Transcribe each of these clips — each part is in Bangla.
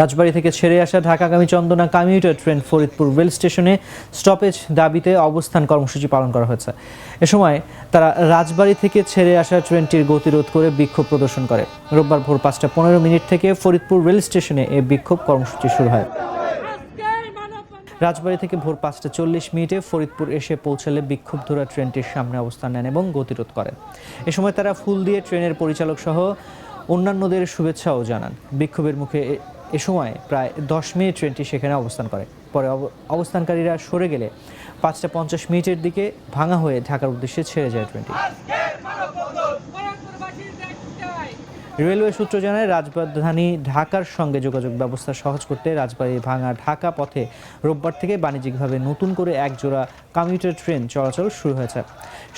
রাজবাড়ী থেকে ছেড়ে আসা ঢাকাগামী Chandana commuter train Faridpur rail স্টেশনে স্টপেজ দাবিতে অবস্থান কর্মসূচি পালন করা হয়েছে। এ সময় তারা রাজবাড়ী থেকে ছেড়ে আসা ট্রেনটির গতিরোধ করে বিক্ষোভ প্রদর্শন করে। রোববার ভোর পাঁচটা পনেরো মিনিট থেকে ফরিদপুর রেল স্টেশনে এই বিক্ষোভ কর্মসূচি শুরু হয়। রাজবাড়ী থেকে ভোর পাঁচটা চল্লিশ মিনিটে ফরিদপুর এসে পৌঁছালে বিক্ষুব্ধরা ট্রেনটির সামনে অবস্থান নেন এবং গতিরোধ করেন। এ সময় তারা ফুল দিয়ে ট্রেনের পরিচালক সহ অন্যান্যদের শুভেচ্ছাও জানান। বিক্ষোভের মুখে এ- সময় প্রায় দশ মিনিট ট্রেনটি সেখানে অবস্থান করে। পরে অব- অবস্থানকারীরা সরে গেলে পাঁচটা পঞ্চাশ মিনিটের দিকে ভাঙা হয়ে ঢাকার উদ্দেশ্যে ছেড়ে যায় ট্রেনটি। রেলওয়ে সূত্র জানায় রাজধানী ঢাকার সঙ্গে যোগাযোগ ব্যবস্থা সহজ করতে রাজবাড়ী ভাঙা ঢাকা পথে রোববার থেকে বাণিজ্যিকভাবে নতুন করে এক জোড়া কমিউটার ট্রেন চলাচল শুরু হয়েছে।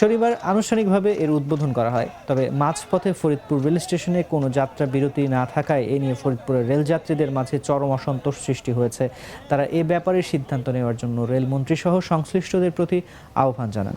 শনিবার আনুষ্ঠানিকভাবে এর উদ্বোধন করা হয়। তবে মাঝপথে ফরিদপুর রেল স্টেশনে কোনো যাত্রা বিরতি না থাকায় এ নিয়ে ফরিদপুরের রেলযাত্রীদের মাঝে চরম অসন্তোষ সৃষ্টি হয়েছে। তারা এ ব্যাপারে সিদ্ধান্ত নেওয়ার জন্য রেলমন্ত্রী সহ সংশ্লিষ্টদের প্রতি আহ্বান জানান।